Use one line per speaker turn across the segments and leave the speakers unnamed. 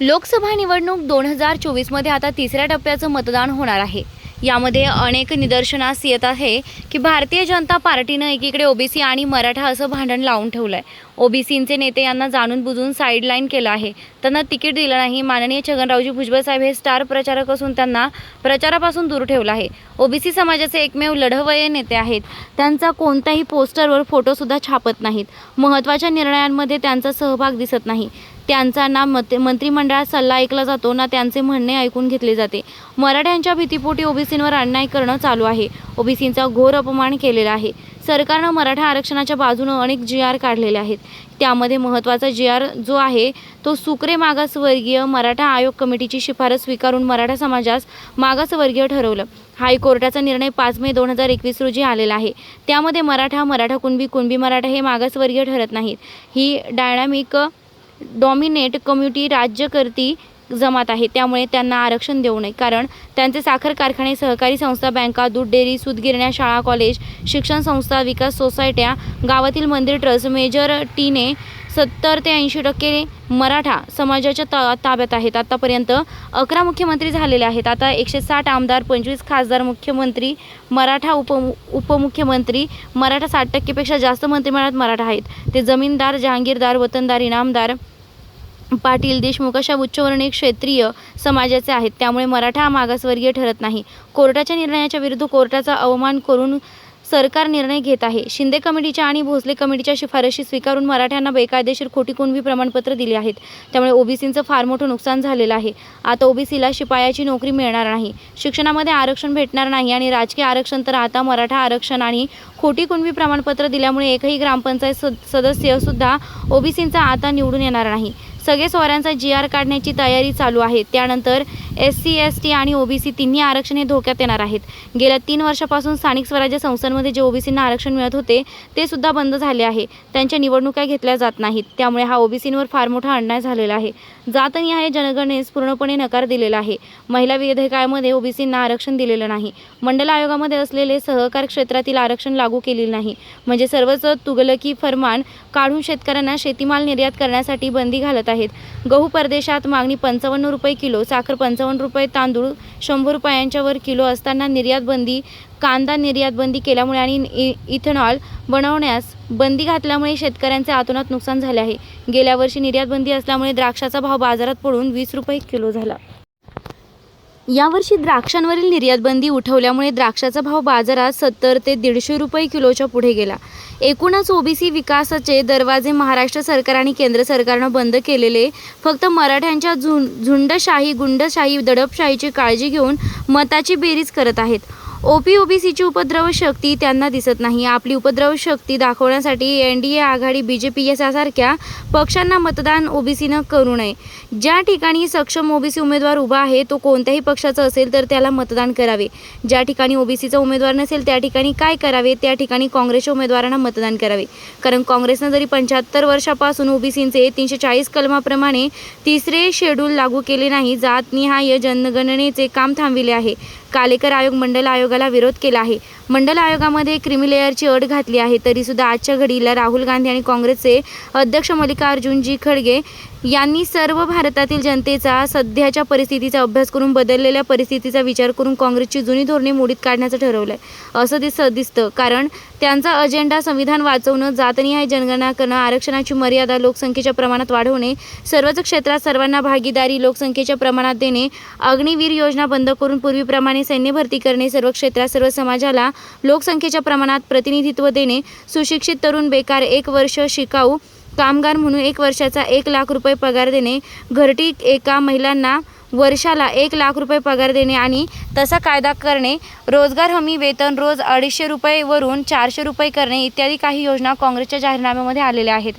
लोकसभा निवडणूक दोन हजार चोवीसमध्ये आता तिसऱ्या टप्प्याचं मतदान होणार आहे. यामध्ये अनेक निदर्शनास येत आहे की भारतीय जनता पार्टीनं एकीकडे ओबीसी आणि मराठा असं भांडण लावून ठेवलं आहे ओबीसींचे नेते यांना जाणून बुजून साईडलाईन केलं आहे. त्यांना तिकीट दिलं नाही. माननीय छगनरावजी भुजबळ साहेब हे स्टार प्रचारक असून त्यांना प्रचारापासून दूर ठेवलं आहे. ओबीसी समाजाचे एकमेव लढवये नेते आहेत. त्यांचा कोणत्याही पोस्टरवर फोटोसुद्धा छापत नाहीत. महत्त्वाच्या निर्णयांमध्ये त्यांचा सहभाग दिसत नाही. त्यांचा ना मत मंत्रिमंडळात सल्ला ऐकला जातो ना त्यांचे म्हणणे ऐकून घेतले जाते. मराठ्यांच्या भीतीपोटी ओबीसींवर अन्याय करणं चालू आहे. ओबीसींचा घोर अपमान केलेला आहे. सरकारनं मराठा आरक्षणाच्या बाजूनं अनेक जी आर काढलेले आहेत. त्यामध्ये महत्त्वाचा जी आर जो आहे तो सुक्रे मागासवर्गीय मराठा आयोग कमिटीची शिफारस स्वीकारून मराठा समाजास मागासवर्गीय ठरवलं. हायकोर्टाचा निर्णय पाच मे दोन हजार एकवीस रोजी आलेला आहे. त्यामध्ये मराठा मराठा कुणबी कुणबी मराठा हे मागासवर्गीय ठरत नाहीत. ही डायनॅमिक डॉमिनेट कम्युनिटी राज्यकर्ती जमात आहे त्यामुळे त्यांना आरक्षण देऊ नये. कारण त्यांचे साखर कारखाने सहकारी संस्था बँका दूध डेअरी सूतगिरण्या शाळा कॉलेज शिक्षण संस्था विकास सोसायट्या गावातील मंदिर ट्रस्ट मेजर टीने सत्तर ते ऐंशी टक्के मराठा समाजाच्या ता ताब्यात आहेत. आतापर्यंत अकरा मुख्यमंत्री झालेले आहेत. आता एकशे साठ आमदार पंचवीस खासदार मुख्यमंत्री मराठा उप उपमुख्यमंत्री मराठा साठ टक्केपेक्षा जास्त मंत्रिमंडळात मराठा आहेत. ते जमीनदार जहांगीरदार वतनदार इनामदार पाटील देशमुख अशा उच्चवर्णीय क्षेत्रीय समाजाचे आहेत. त्यामुळे मराठा हा मागासवर्गीय ठरत नाही. कोर्टाच्या निर्णयाच्या विरुद्ध कोर्टाचा अवमान करून सरकार निर्णय घेत आहे. शिंदे कमिटीच्या आणि भोसले कमिटीच्या शिफारशी स्वीकारून मराठ्यांना बेकायदेशीर खोटी कुणबी प्रमाणपत्र दिली आहेत. त्यामुळे ओबीसींचं फार मोठं नुकसान झालेलं आहे. आता ओबीसीला शिपायाची नोकरी मिळणार नाही. शिक्षणामध्ये आरक्षण भेटणार नाही आणि राजकीय आरक्षण तर आता मराठा आरक्षण आणि खोटी कुणबी प्रमाणपत्र दिल्यामुळे एकही ग्रामपंचायत सदस्य सुद्धा ओबीसींचा आता निवडून येणार नाही. सगळे सोहऱ्यांचा जी आर काढण्याची तयारी चालू आहे. त्यानंतर एस सी एस टी आणि ओबीसी तिन्ही आरक्षण हे धोक्यात येणार आहेत. गेल्या तीन वर्षापासून स्थानिक स्वराज्य संस्थांमध्ये जे ओबीसींना आरक्षण मिळत होते ते सुद्धा बंद झाले आहे. त्यांच्या निवडणुका घेतल्या जात नाहीत. त्यामुळे हा ओबीसींवर फार मोठा अन्याय झालेला आहे. जातनिहाय जनगणनेस पूर्णपणे नकार दिलेला आहे. महिला विधेयकामध्ये ओबीसींना आरक्षण दिलेलं नाही. मंडल आयोगामध्ये असलेले सहकार क्षेत्रातील आरक्षण लागू केलेले नाही. म्हणजे सर्वच तुगलकी फरमान काढून शेतकऱ्यांना शेतीमाल निर्यात करण्यासाठी बंदी घालत आहे. आहेत. गहू परदेशात मागणी पंचावन्न रुपये किलो साखर पंचावन्न रुपये तांदूळ शंभर रुपयांच्यावर किलो असताना निर्यात बंदी कांदा निर्यात बंदी केल्यामुळे आणि इ इथेनॉल बनवण्यास बंदी घातल्यामुळे शेतकऱ्यांचे आतोनात नुकसान झाले आहे. गेल्या वर्षी निर्यात बंदी असल्यामुळे द्राक्षाचा भाव बाजारात पडून वीस रुपये किलो झाला. यावर्षी द्राक्षांवरील निर्यातबंदी उठवल्यामुळे द्राक्षाचा भाव बाजारात सत्तर ते दीडशे रुपये किलोच्या पुढे गेला. एकूणच ओबीसी विकासाचे दरवाजे महाराष्ट्र सरकार आणि केंद्र सरकारनं बंद केलेले. फक्त मराठ्यांच्या झुं झुंडशाही गुंडशाही दडपशाहीची काळजी घेऊन मताची बेरीज करत आहेत. ओपी ओबीसीची उपद्रव शक्ती त्यांना दिसत नाही. आपली उपद्रव शक्ती दाखवण्यासाठी एन डी ए आघाडी बी जे पी यासारख्या पक्षांना मतदान ओबीसीनं करू नये. ज्या ठिकाणी सक्षम ओबीसी उमेदवार उभा आहे तो कोणत्याही पक्षाचा असेल तर त्याला मतदान करावे. ज्या ठिकाणी ओबीसीचा उमेदवार नसेल त्या ठिकाणी काय करावे? त्या ठिकाणी काँग्रेसच्या उमेदवारांना मतदान करावे. कारण काँग्रेसनं जरी पंच्याहत्तर वर्षापासून ओबीसींचे तीनशे चाळीस कलमाप्रमाणे तिसरे शेड्यूल लागू केले नाही जातनिहाय जनगणनेचे काम थांबविले आहे. कालेकर आयोग मंडल आयोगाला विरोध केला आहे. मंडल आयोगामध्ये क्रिमी लेअरची अट घातली आहे. तरीसुद्धा आजच्या घडीला राहुल गांधी आणि काँग्रेसचे अध्यक्ष मल्लिकार्जुनजी खडगे यांनी सर्व भारतातील जनतेचा सध्याच्या परिस्थितीचा अभ्यास करून बदललेल्या परिस्थितीचा विचार करून काँग्रेसची जुनी धोरणे मोडीत काढण्याचं ठरवलं आहे असं दिस दिसतं. कारण त्यांचा अजेंडा संविधान वाचवणं जातनिहाय जनगणना करणं आरक्षणाची मर्यादा लोकसंख्येच्या प्रमाणात वाढवणे सर्वच क्षेत्रात सर्वांना भागीदारी लोकसंख्येच्या प्रमाणात देणे अग्निवीर योजना बंद करून पूर्वीप्रमाणे सैन्य भरती करणे सर्व क्षेत्रात सर्व समाजाला लोकसंख्येच्या प्रमाणात प्रतिनिधित्व देणे सुशिक्षित तरुण बेकार एक वर्ष शिकाऊ कामगार म्हणून एक वर्षाचा एक लाख रुपये पगार देणे घरटी एका महिलांना वर्षाला एक लाख रुपये पगार देणे आणि तसा कायदा करणे रोजगार हमी वेतन रोज अडीचशे रुपयेवरून चारशे रुपये करणे इत्यादी काही योजना काँग्रेसच्या जाहीरनाम्यामध्ये आलेल्या आहेत.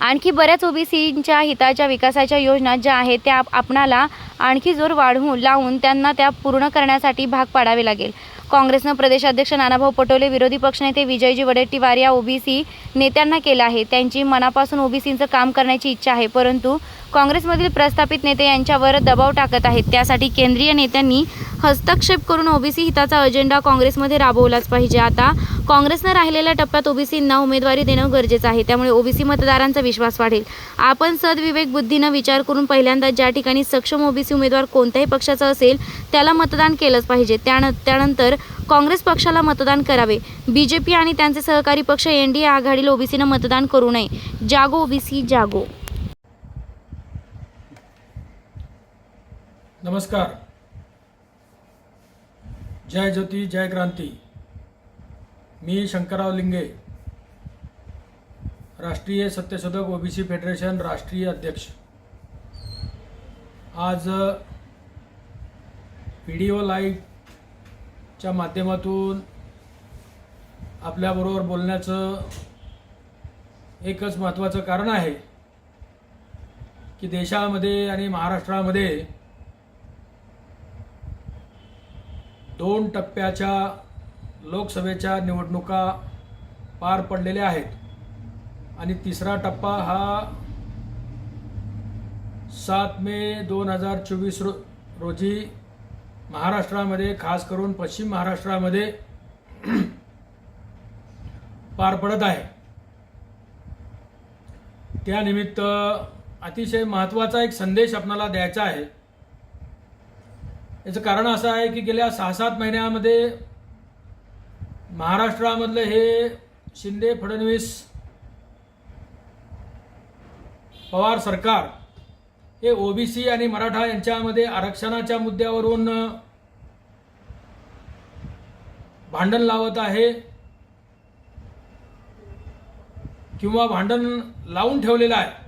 आणखी बऱ्याच ओबीसीच्या हिताच्या विकासाच्या योजना ज्या आहेत त्या आपणाला आणखी जोर वाढवून लावून त्यांना त्या पूर्ण करण्यासाठी भाग पाडावे लागेल. काँग्रेसनं प्रदेशाध्यक्ष नानाभाऊ पटोले विरोधी पक्षनेते विजयजी वडेट्टीवार या ओबीसी नेत्यांना केलं आहे. त्यांची मनापासून ओबीसीचं काम करण्याची इच्छा आहे. परंतु काँग्रेसमधील प्रस्थापित नेते यांच्यावर दबाव टाकत आहेत. त्यासाठी केंद्रीय नेत्यांनी हस्तक्षेप करून ओबीसी हिताचा अजेंडा काँग्रेसमध्ये राबवलाच पाहिजे. आता काँग्रेसनं राहिलेल्या टप्प्यात ओबीसींना उमेदवारी देणं गरजेचं आहे. त्यामुळे ओबीसी मतदारांचा विश्वास वाढेल. आपण सद्विवेक बुद्धीनं विचार करून पहिल्यांदा ज्या ठिकाणी सक्षम ओबीसी उमेदवार कोणत्याही पक्षाचा असेल त्याला मतदान केलंच पाहिजे. त्यान त्यानंतर काँग्रेस पक्षाला मतदान करावे. बी जे पी आणि त्यांचे सहकारी पक्ष एन डी ए आघाडीला ओबीसीनं मतदान करू नये. जागो ओबीसी जागो.
नमस्कार. जय ज्योती जय क्रांती. मी शंकरराव लिंगे राष्ट्रीय सत्यशोधक ओबीसी फेडरेशन राष्ट्रीय अध्यक्ष. आज व्हिडिओ लाईव्हच्या माध्यमातून आपल्याबरोबर बोलण्याचं एकच महत्त्वाचं कारण आहे की देशामध्ये आणि महाराष्ट्रामध्ये दोन टप्प्याच्या लोकसभेच्या निवडणुका पार पडलेल्या आहेत. आणि तिसरा टप्पा हा सात मे दोन हजार चोवीस रो रोजी महाराष्ट्रामध्ये खास करून पश्चिम महाराष्ट्रामध्ये पार पडत आहे. त्यानिमित्त अतिशय महत्त्वाचा एक संदेश आपणाला द्यायचा आहे. याचं कारण असं आहे की गेल्या सहा सात महिन्यामध्ये महाराष्ट्रामधलं हे शिंदे फडणवीस पवार सरकार हे ओबीसी आणि मराठा यांच्यामध्ये आरक्षणाच्या मुद्द्यावरून भांडण लावत आहे किंवा भांडण लावून ठेवलेलं आहे.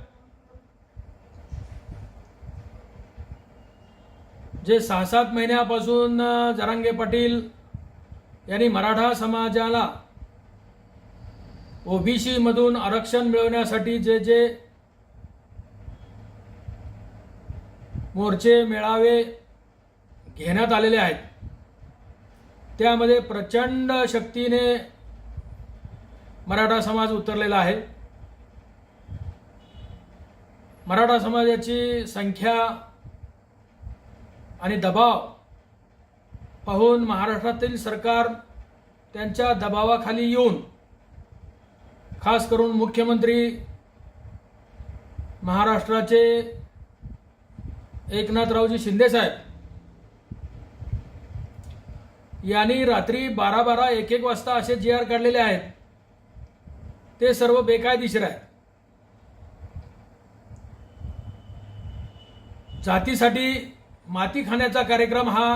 जे सहा सात महिन्यापासून जरांगे पाटील यांनी मराठा समाजाला ओबीसी मधून आरक्षण मिळवण्यासाठी जे जे मोर्चे मेळावे घेण्यात आलेले आहेत त्यामध्ये प्रचंड शक्तीने मराठा समाज उतरलेला आहे. मराठा समाजाची संख्या आणि दबाव पाहून महाराष्ट्रातील सरकार त्यांच्या दबावाखाली येऊन खास करून मुख्यमंत्री महाराष्ट्राचे एकनाथरावजी शिंदेसाहेब यांनी रात्री बारा बारा एक एक वाजता असे जी आर काढलेले आहेत. ते सर्व बेकायदेशीर आहेत. जातीसाठी माती खाण्याचा कार्यक्रम हा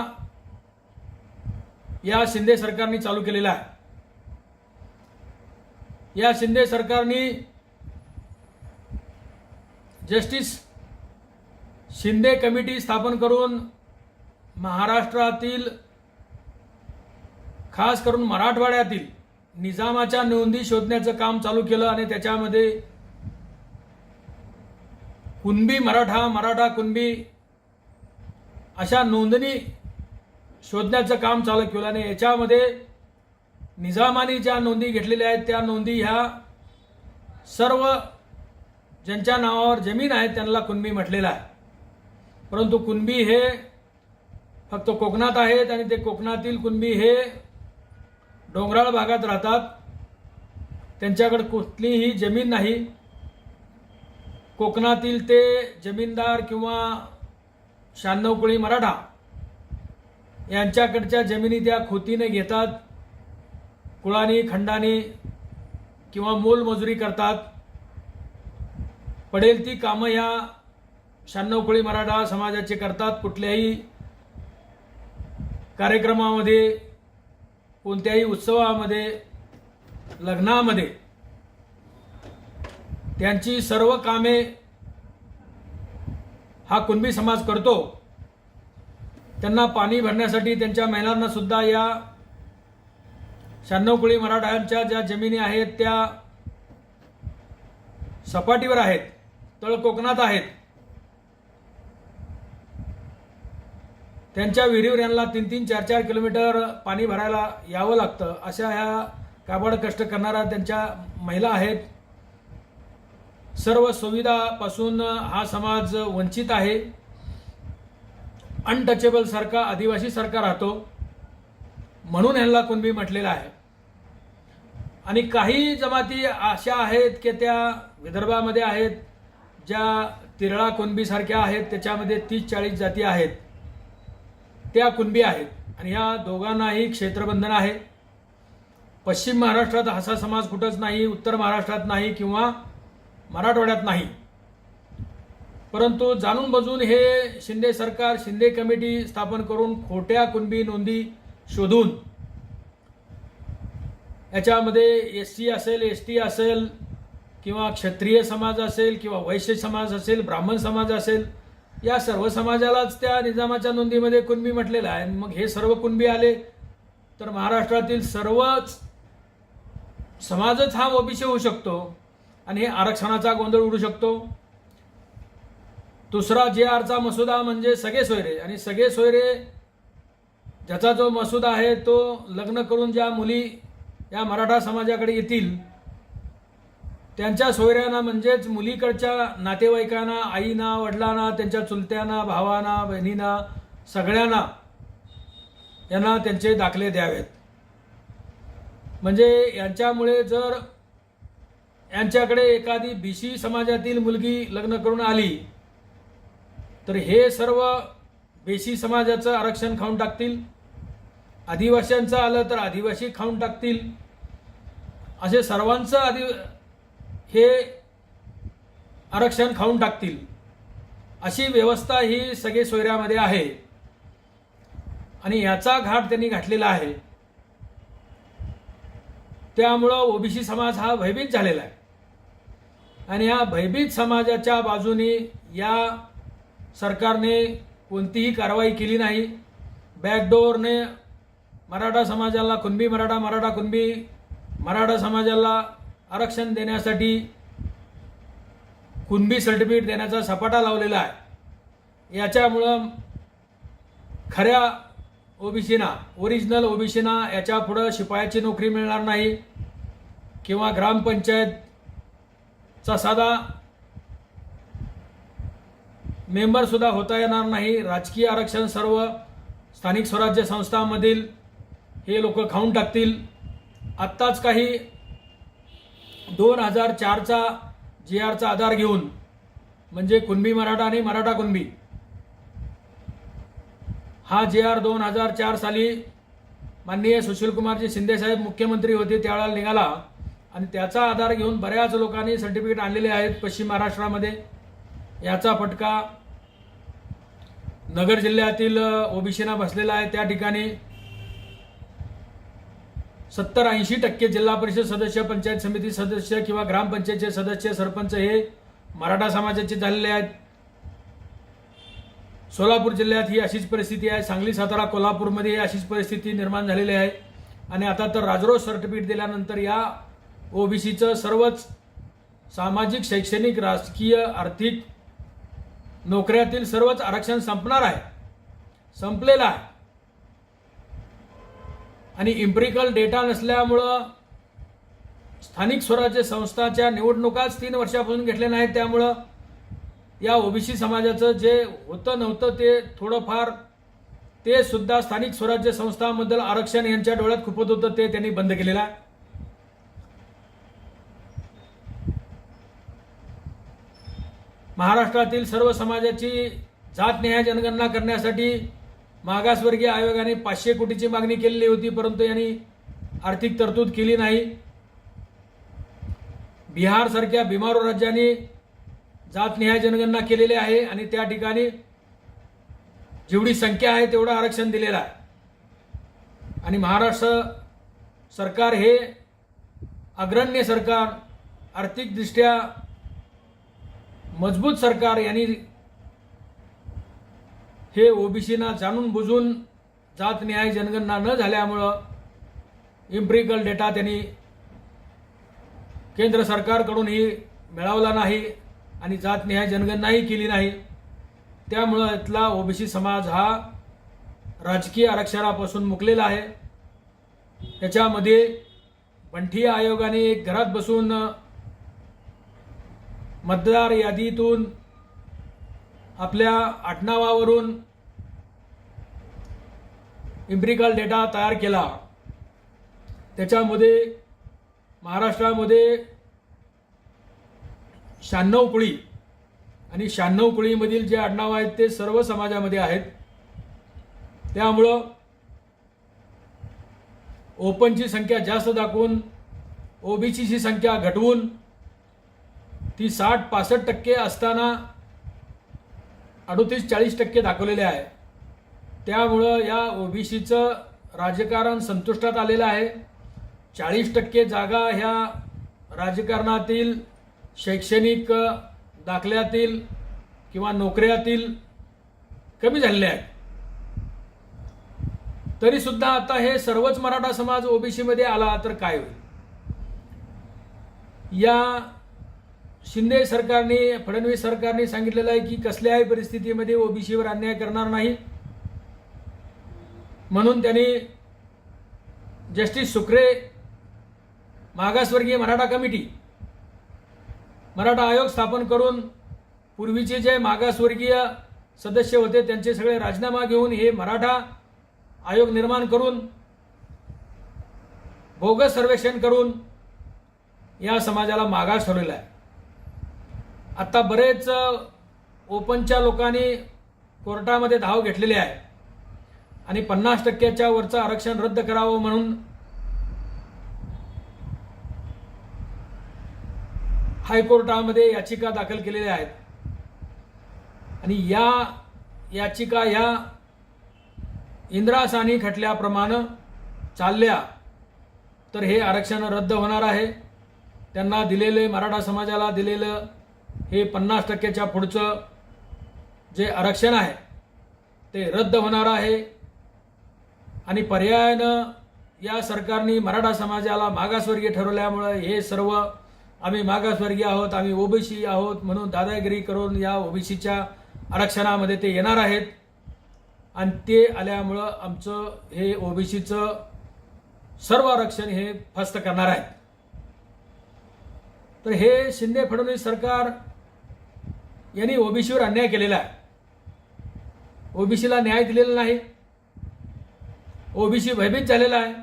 या शिंदे सरकारने चालू केलेला आहे. या शिंदे सरकारने जस्टिस शिंदे कमिटी स्थापन करून महाराष्ट्रातील खास करून मराठवाड्यातील निजामाच्या नोंदी शोधण्याचं काम चालू केलं आणि त्याच्यामध्ये कुणबी मराठा मराठा कुणबी अशा नोंदणी शोधण्याचं काम चालू केलं आणि याच्यामध्ये निजामाने ज्या नोंदी घेतलेल्या आहेत त्या नोंदी ह्या सर्व ज्यांच्या नावावर जमीन आहे त्यांना कुणबी म्हटलेलं आहे. परंतु कुणबी हे फक्त कोकणात आहेत आणि ते कोकणातील कुणबी हे डोंगराळ भागात राहतात. त्यांच्याकडे कुठलीही जमीन नाही. कोकणातील ते जमीनदार किंवा शहाण्णव कुळी मराठा यांच्याकडच्या जमिनी त्या खोतीने घेतात कुळानी खंडानी किंवा मोलमजुरी करतात. पडेल ती कामं या शहाण्णव कुळी मराठा समाजाचे करतात. कुठल्याही कार्यक्रमामध्ये कोणत्याही उत्सवामध्ये लग्नामध्ये त्यांची सर्व कामे हा कुणबी समाज करतो त्यांना पाणी भरण्यासाठी त्यांच्या महिलांना सुद्धा या शहाण्णव कुळी मराठ्यांच्या ज्या जमिनी आहेत त्या सपाटीवर आहेत तळ कोकणात आहेत. त्यांच्या विहिरीवर यांना तीन तीन चार चार किलोमीटर पाणी भरायला यावं लागतं अशा ह्या काबड कष्ट करणाऱ्या त्यांच्या महिला आहेत. सर्व सुविधापासून हा समाज वंचित आहे. अनटचेबल सारखा आदिवासी सारखा राहतो. म्हणून ह्यांना कुणबी म्हटलेलं आहे. आणि काही जमाती अशा आहेत की त्या विदर्भामध्ये आहेत ज्या तिरळा कुणबीसारख्या आहेत त्याच्यामध्ये तीस चाळीस जाती आहेत. त्या कुणबी आहेत. आणि ह्या दोघांनाही क्षेत्रबंधन आहे. पश्चिम महाराष्ट्रात असा समाज कुठंच नाही उत्तर महाराष्ट्रात नाही किंवा मराठवाड्यात नाही. परंतु जाणून बजून हे शिंदे सरकार शिंदे कमिटी स्थापन करून खोट्या कुणबी नोंदी शोधून याच्यामध्ये एस सी असेल एस टी असेल किंवा क्षत्रिय समाज असेल किंवा वैश्य समाज असेल ब्राह्मण समाज असेल या सर्व समाजालाच त्या निजामाच्या नोंदीमध्ये कुणबी म्हटलेलं आहे. मग हे सर्व कुणबी आले? तर महाराष्ट्रातील सर्वच समाजच हा ओबीसी होऊ शकतो. आणि हे आरक्षणाचा गोंधळ उडू शकतो. दुसरा जे आरचा मसुदा म्हणजे सगळे सोयरे. आणि सगळे सोयरे ज्याचा जो मसुदा आहे तो लग्न करून ज्या मुली या मराठा समाजाकडे येतील त्यांच्या सोयऱ्यांना म्हणजेच मुलीकडच्या नातेवाईकांना आईना वडिलांना त्यांच्या चुलत्यांना भावांना बहिणींना सगळ्यांना यांना त्यांचे दाखले द्यावेत. म्हणजे यांच्यामुळे जर यांच्याकडे एखादी बीसी समाजातील मुलगी लग्न करून आली तर हे सर्व बेसी समाजाचं आरक्षण खाऊन टाकतील. आदिवासींचं आलं तर आदिवासी खाऊन टाकतील. असे सर्वांचं आदि हे आरक्षण खाऊन टाकतील. अशी व्यवस्था ही सगळे सोयऱ्यामध्ये आहे. आणि याचा घाट त्यांनी घातलेला आहे. त्यामुळं ओबीसी समाज हा भयभीत झालेला आहे. आणि या भयभीत समाजाच्या बाजूने या सरकारने कोणतीही कारवाई केली नाही. बॅकडोअरने मराठा समाजाला कुणबी मराठा मराठा कुणबी मराठा समाजाला आरक्षण देण्यासाठी कुणबी सर्टिफिकेट देण्याचा सपाटा लावलेला आहे. याच्यामुळं खऱ्या ओबीसीना ओरिजिनल ओबीसीना याच्या पुढं शिपायाची नोकरी मिळणार नाही किंवा ग्रामपंचायत चा साधा मेंबर सुद्धा होता येणार नाही. राजकीय आरक्षण सर्व स्थानिक स्वराज्य संस्थांमधील हे लोक खाऊन टाकतील. आत्ताच काही दोन हजार चारचा जी आरचा आधार घेऊन म्हणजे कुणबी मराठा आणि मराठा कुणबी हा जे आर दोन हजार चार साली माननीय सुशीलकुमारजी शिंदेसाहेब मुख्यमंत्री होते त्यावेळेला निघाला. आणि त्याचा आधार घेऊन बऱ्याच लोकांनी सर्टिफिकेट आणलेले आहेत पश्चिम महाराष्ट्रामध्ये. याचा फटका नगर जिल्ह्यातील ओबीसीना बसलेला आहे. त्या ठिकाणी सत्तर ऐंशी टक्के जिल्हा परिषद सदस्य पंचायत समिती सदस्य किंवा ग्रामपंचायतचे सदस्य सरपंच हे मराठा समाजाचे झालेले आहेत. सोलापूर जिल्ह्यात ही अशीच परिस्थिती आहे. सांगली सातारा कोल्हापूरमध्ये ही अशीच परिस्थिती निर्माण झालेली आहे. आणि आता तर राजरोज सर्टिफिकेट दिल्यानंतर या ओबीसीचं सर्वच सामाजिक शैक्षणिक राजकीय आर्थिक नोकऱ्यातील सर्वच आरक्षण संपणार आहे. संपलेलं आहे. आणि इम्प्रिकल डेटा नसल्यामुळं स्थानिक स्वराज्य संस्थाच्या निवडणुकाच तीन वर्षापासून घेतल्या नाहीत. त्यामुळं या ओबीसी समाजाचं जे होतं नव्हतं ते थोडंफार ते सुद्धा स्थानिक स्वराज्य संस्थांबद्दल आरक्षण यांच्या डोळ्यात खुपत होतं ते त्यांनी बंद केलेलं आहे. महाराष्ट्रातील सर्व समाजाची जातनिहाय जनगणना करण्यासाठी मागासवर्गीय आयोगाने पाचशे कोटीची मागणी केलेली होती परंतु यांनी आर्थिक तरतूद केली नाही. बिहारसारख्या बिमारो राज्यांनी जातनिहाय जनगणना केलेली आहे आणि त्या ठिकाणी जेवढी संख्या आहे तेवढं आरक्षण दिलेलं आहे. आणि महाराष्ट्र सरकार हे अग्रण्य सरकार आर्थिकदृष्ट्या मजबूत सरकार यांनी हे ओबीसीना जाणून बुजून जात न्याय जनगणना न झाल्यामुळं इम्प्रिकल डेटा त्यांनी केंद्र सरकारकडूनही मिळवला नाही आणि जात न्याय जनगणनाही केली नाही. त्यामुळं इथला ओबीसी समाज हा राजकीय आरक्षणापासून मुकलेला आहे. त्याच्यामध्ये पंठीय आयोगाने घरात बसून मतदार यादीतून आपल्या आडनावावरून इम्प्रिकल डेटा तयार केला. त्याच्यामध्ये महाराष्ट्रामध्ये शहाण्णव कुळी आणि शहाण्णव कुळीमधील जे आडनाव आहेत ते सर्व समाजामध्ये आहेत. त्यामुळं ओपनची संख्या जास्त दाखवून ओबीसीची संख्या घटवून ती साठ पासष्ट टक्के असताना अडोतीस चाळीस टक्के दाखवलेले आहे. त्यामुळं या ओबीसीचं राजकारण संतुष्टात आलेलं आहे. चाळीस टक्के जागा ह्या राजकारणातील शैक्षणिक दाखल्यातील किंवा नोकऱ्यातील कमी झालेल्या आहेत. तरीसुद्धा आता हे सर्वच मराठा समाज ओबीसीमध्ये आला तर काय होईल? या शिंदे सरकारने फडणवीस सरकारने सांगितलेलं आहे की कसल्याही परिस्थितीमध्ये ओबीसीवर अन्याय करणार नाही. म्हणून त्यांनी जस्टिस सुक्रे मागासवर्गीय मराठा कमिटी मराठा आयोग स्थापन करून पूर्वीचे जे मागासवर्गीय सदस्य होते त्यांचे सगळे राजीनामा घेऊन हे मराठा आयोग निर्माण करून बोगस सर्वेक्षण करून या समाजाला मागास ठरवलेला आहे. आता बरेच ओपनच्या लोकांनी कोर्टामध्ये धाव घेतलेली आहे. आणि पन्नास टक्क्याच्या वरचं आरक्षण रद्द करावं म्हणून हायकोर्टामध्ये याचिका दाखल केलेल्या आहेत. आणि या याचिका ह्या इंद्रासानी खटल्याप्रमाणे चालल्या तर हे आरक्षण रद्द होणार आहे. त्यांना दिलेले मराठा समाजाला दिलेलं हे पन्नास टक्क्याच्या पुढचं जे आरक्षण आहे ते रद्द होणार आहे. आणि पर्यायानं या सरकारने मराठा समाजाला मागासवर्गीय ठरवल्यामुळं हे सर्व आम्ही मागासवर्गीय आहोत आम्ही ओबीसी आहोत म्हणून दादागिरी करून या ओबीसीच्या आरक्षणामध्ये ते येणार आहेत. आणि ते आल्यामुळं आमचं हे ओबीसीचं सर्व आरक्षण हे फस्त करणार आहेत. तर हे शिंदे फडणवीस सरकार यांनी ओबीसीवर अन्याय केलेला आहे. ओबीसीला न्याय दिलेला नाही. ओबीसी भयभीत झालेला आहे.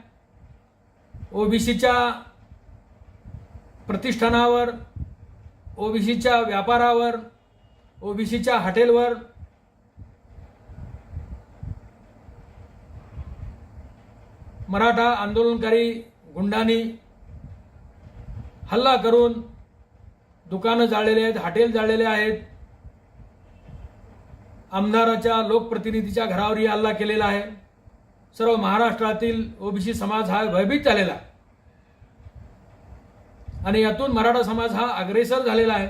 ओबीसीच्या प्रतिष्ठानावर ओबीसीच्या व्यापारावर ओबीसीच्या हॉटेलवर मराठा आंदोलनकारी गुंडांनी हल्ला करून दुकानं जाळलेले आहेत हॉटेल जाळलेले आहेत. आमदाराच्या लोकप्रतिनिधीच्या घरावरही हल्ला केलेला आहे. सर्व महाराष्ट्रातील ओबीसी समाज हा भयभीत झालेला आहे. आणि यातून मराठा समाज हा अग्रेसर झालेला आहे.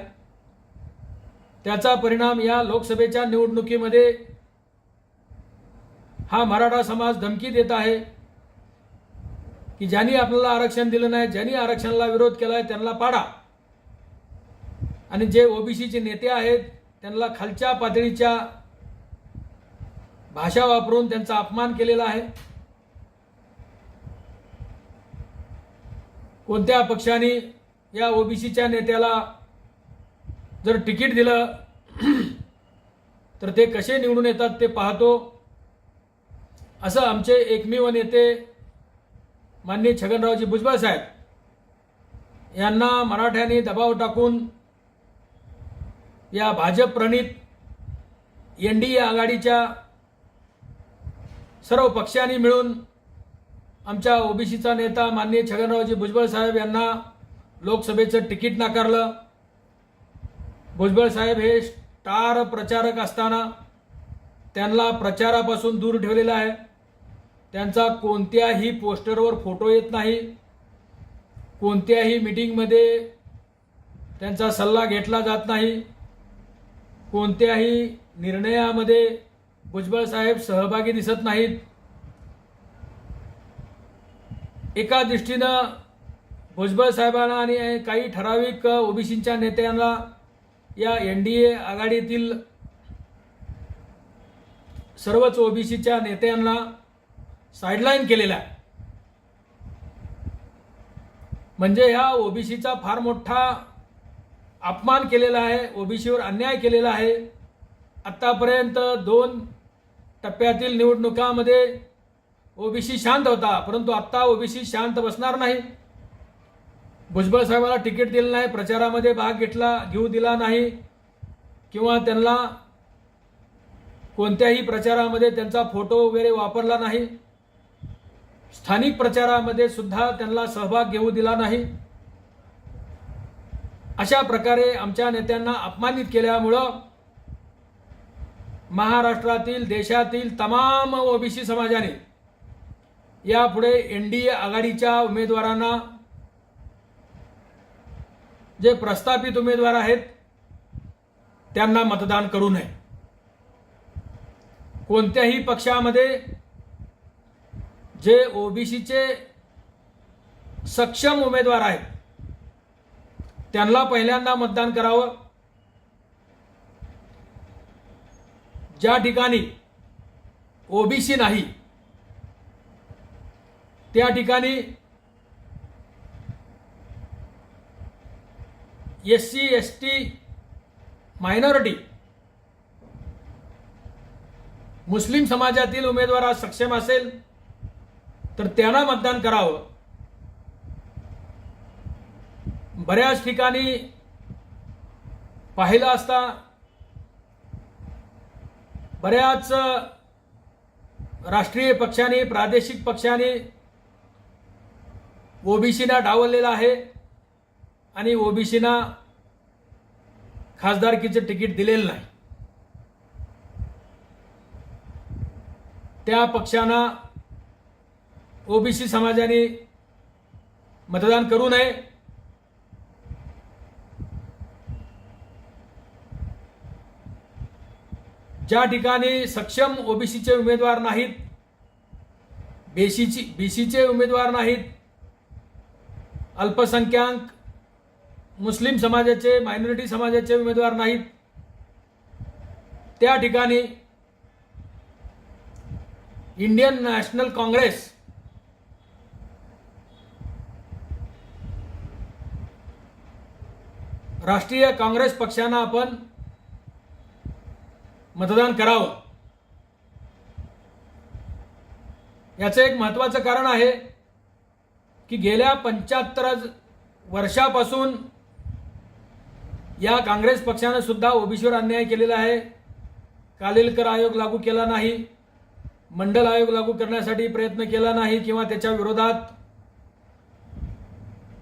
त्याचा परिणाम या लोकसभेच्या निवडणुकीमध्ये हा मराठा समाज धमकी देत आहे. की ज्यांनी आपल्याला आरक्षण दिलं नाही ज्यांनी आरक्षणाला विरोध केला आहे त्यांना पाडा. आणि जे ओबीसीचे नेते आहेत त्यांना खालच्या पातळीच्या भाषा वापरून त्यांचा अपमान केलेला आहे. कोणत्या पक्षाने या ओबीसीच्या नेत्याला जर तिकीट दिलं तर ते कसे निवडून येतात ते पाहतो. असं आमचे एकमेव नेते माननीय छगनरावजी भुजबळ साहेब यांना मराठ्यांनी दबाव टाकून या भाजप प्रणित एन डी ए आघाडीच्या सर्व पक्षांनी मिळून आमच्या ओबीसीचा नेता माननीय छगनरावजी भुजबळ साहेब यांना लोकसभेचं तिकीट नाकारलं. भुजबळ साहेब हे स्टार प्रचारक असताना त्यांना प्रचारापासून दूर ठेवलेलं आहे. त्यांचा कोणत्याही पोस्टरवर फोटो येत नाही. कोणत्याही मिटिंगमध्ये त्यांचा सल्ला घेतला जात नाही. कोणत्याही निर्णयामध्ये भुजबळ साहेब सहभागी दिसत नाहीत. एका दृष्टीनं भुजबळ साहेबांना आणि काही ठराविक ओबीसींच्या नेत्यांना या एन डी ए आघाडीतील सर्वच ओबीसीच्या नेत्यांना साईडलाईन केलेला आहे. म्हणजे ह्या ओबीसीचा फार मोठा अपमान केलेला आहे ओबीसीवर अन्याय केलेला आहे. आत्तापर्यंत दोन टप्प्यातील निवडणुकामध्ये ओबीसी शांत होता परंतु आत्ता ओबीसी शांत बसणार नाही. भुजबळ साहेबाला तिकीट दिलं नाही प्रचारामध्ये भाग घेतला घेऊ दिला नाही किंवा त्यांना कोणत्याही प्रचारामध्ये त्यांचा फोटो वगैरे वापरला नाही. स्थानिक प्रचारामध्ये सुद्धा त्यांना सहभाग घेऊ दिला नाही. अशा प्रकारे आमच्या नेत्यांना अपमानित केल्यामुळं महाराष्ट्रातील देशातील तमाम ओबीसी समाजाने यापुढे एन डी ए आघाडीच्या उमेदवारांना जे प्रस्थापित उमेदवार आहेत त्यांना मतदान करू नये. कोणत्याही पक्षामध्ये जे ओबीसीचे सक्षम उमेदवार आहेत त्यांना पहिल्यांदा मतदान करावं. ज्या ठिकाणी ओबीसी नाही त्या ठिकाणी S C S T minority Muslim समाजातील उमेदवार आज सक्षम असेल तर त्यांना मतदान करावं. बऱ्याच ठिकाणी पाहिलं असता बऱ्याच राष्ट्रीय पक्षाने प्रादेशिक पक्षाने ओबीसीना डावललेला आहे आणि ओबीसीना खासदारकीचं तिकीट दिलेलं नाही. त्या पक्षांना ओबीसी समाजाने मतदान करू नये. ज्या ठिकाणी सक्षम ओबीसीचे उमेदवार नाहीत बेसीची बीसीचे उमेदवार नाहीत अल्पसंख्याक मुस्लिम समाजाचे मायनॉरिटी समाजाचे उमेदवार नाहीत त्या ठिकाणी इंडियन नॅशनल काँग्रेस राष्ट्रीय काँग्रेस पक्षांना आपण मतदान करावं. याचं एक महत्त्वाचं कारण आहे की गेल्या पंच्याहत्तर वर्षापासून या काँग्रेस पक्षानं सुद्धा ओबीसीवर अन्याय केलेला आहे. कालेलकर आयोग लागू केला नाही. मंडल आयोग लागू करण्यासाठी प्रयत्न केला नाही किंवा त्याच्या विरोधात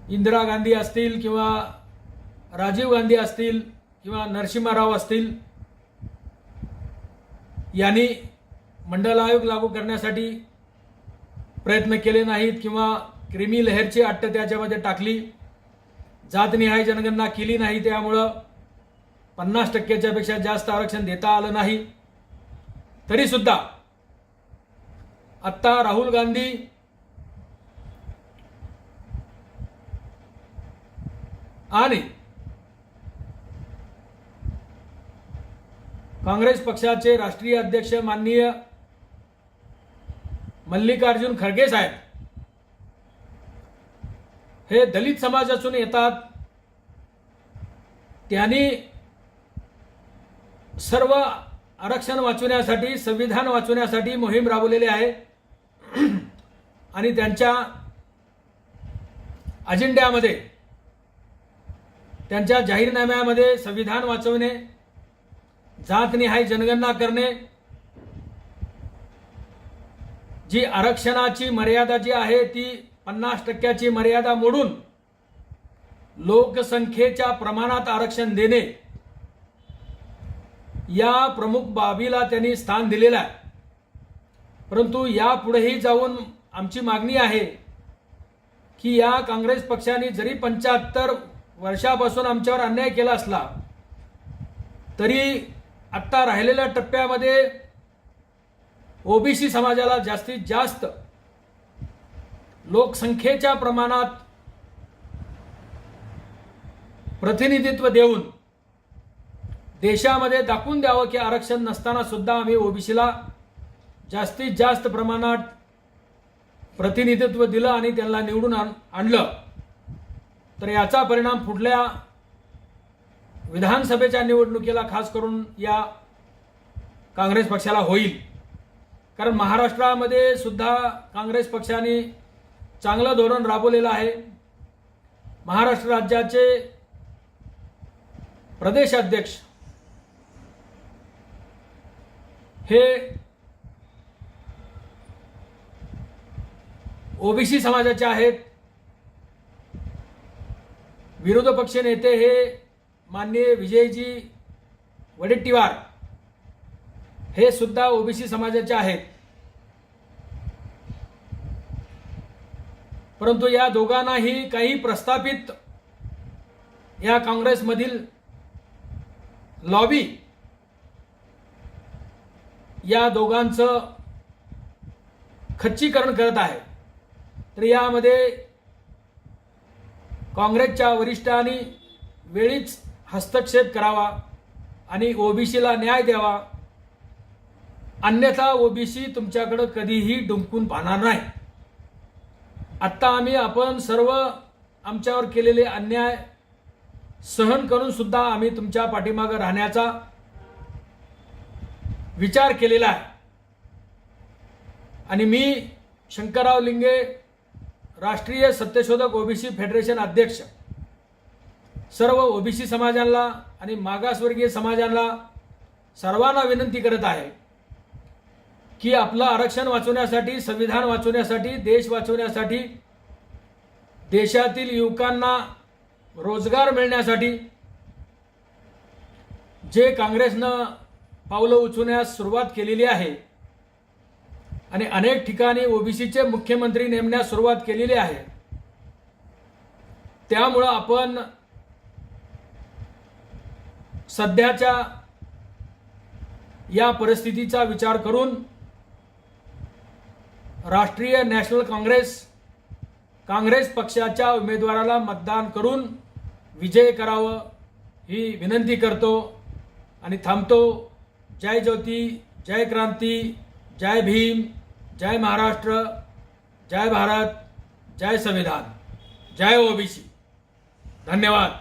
इंदिरा गांधी असतील किंवा राजीव गांधी असतील किंवा नरसिंहराव असतील यांनी मंडल आयोग लागू करण्यासाठी प्रयत्न केले नाहीत किंवा क्रिमी लहरची अट्ट त्याच्यामध्ये टाकली. जातनिहाय जनगणना केली नाही त्यामुळं पन्नास टक्क्याच्यापेक्षा जास्त आरक्षण देता आलं नाही. तरीसुद्धा आत्ता राहुल गांधी आणि काँग्रेस पक्षाचे राष्ट्रीय अध्यक्ष माननीय मल्लिकार्जुन खरगे साहेब. हे दलित समाजातून येतात. त्यांनी सर्व आरक्षण वाचवण्यासाठी संविधान वाचवण्यासाठी मोहीम राबवलेली आहे. आणि त्यांच्या अजेंड्यामध्ये त्यांच्या जाहीरनाम्यामध्ये संविधान वाचवणे जात निहाय जनगणना करणे. जी आरक्षणाची मर्यादा जी आहे ती पन्नास टक्क्याची मर्यादा मोडून लोकसंख्येच्या प्रमाणात आरक्षण देणे या प्रमुख बाबीला त्यांनी स्थान दिलेलं आहे. परंतु यापुढेही जाऊन आमची मागणी आहे की या काँग्रेस पक्षाने जरी पंच्याहत्तर वर्षापासून आमच्यावर अन्याय केला असला तरी आत्ता राहिलेल्या टप्प्यामध्ये ओबीसी समाजाला जास्तीत जास्त लोकसंख्येच्या प्रमाणात प्रतिनिधित्व देऊन देशामध्ये दाखवून द्यावं की आरक्षण नसताना सुद्धा आम्ही ओबीसीला जास्तीत जास्त प्रमाणात प्रतिनिधित्व दिलं आणि त्यांना निवडून आण- आणलं. तर याचा परिणाम पुढल्या विधानसभेच्या निवडणुकीला खास करून या काँग्रेस पक्षाला होईल. कारण महाराष्ट्रामध्ये सुद्धा काँग्रेस पक्षाने चांगलं धोरण राबवलेलं आहे. महाराष्ट्र राज्याचे प्रदेश अध्यक्ष हे ओबीसी समाजाचे आहेत. विरोध पक्ष नेते हे माननीय विजयजी वडेट्टीवार हे सुद्धा ओबीसी समाजाचे आहेत. परंतु या दोघांनाही काही प्रस्थापित या काँग्रेसमधील लॉबी या दोघांचं खच्चीकरण करत आहे. तर यामध्ये काँग्रेसच्या वरिष्ठांनी वेळीच हस्तक्षेप करावा आणि ओबीसीला न्याय द्यावा. अन्यथा ओबीसी तुमच्याकडं कधीही डुंकून पाहणार नाही. आत्ता आम्ही आपण सर्व आमच्यावर केलेले अन्याय सहन करून सुद्धा आम्ही तुमच्या पाठीमागं राहण्याचा विचार केलेला आहे. आणि मी शंकरराव लिंगे राष्ट्रीय सत्यशोधक ओबीसी फेडरेशन अध्यक्ष सर्व ओबीसी समाजांना आणि मागासवर्गीय समाजाला सर्वांना विनंती करत आहे की आपलं आरक्षण वाचवण्यासाठी संविधान वाचवण्यासाठी देश वाचवण्यासाठी देशातील युवकांना रोजगार मिळण्यासाठी जे काँग्रेसनं पावलं उचवण्यास सुरुवात केलेली आहे आणि अनेक ठिकाणी ओबीसीचे मुख्यमंत्री नेमण्यास सुरुवात केलेली आहे त्यामुळं आपण सध्याच्या या परिस्थितीचा विचार करून राष्ट्रीय नॅशनल काँग्रेस काँग्रेस पक्षाच्या उमेदवाराला मतदान करून विजय करावं ही विनंती करतो आणि थांबतो. जय ज्योती जय क्रांती जय भीम जय महाराष्ट्र जय भारत जय संविधान. जय ओबीसी. धन्यवाद.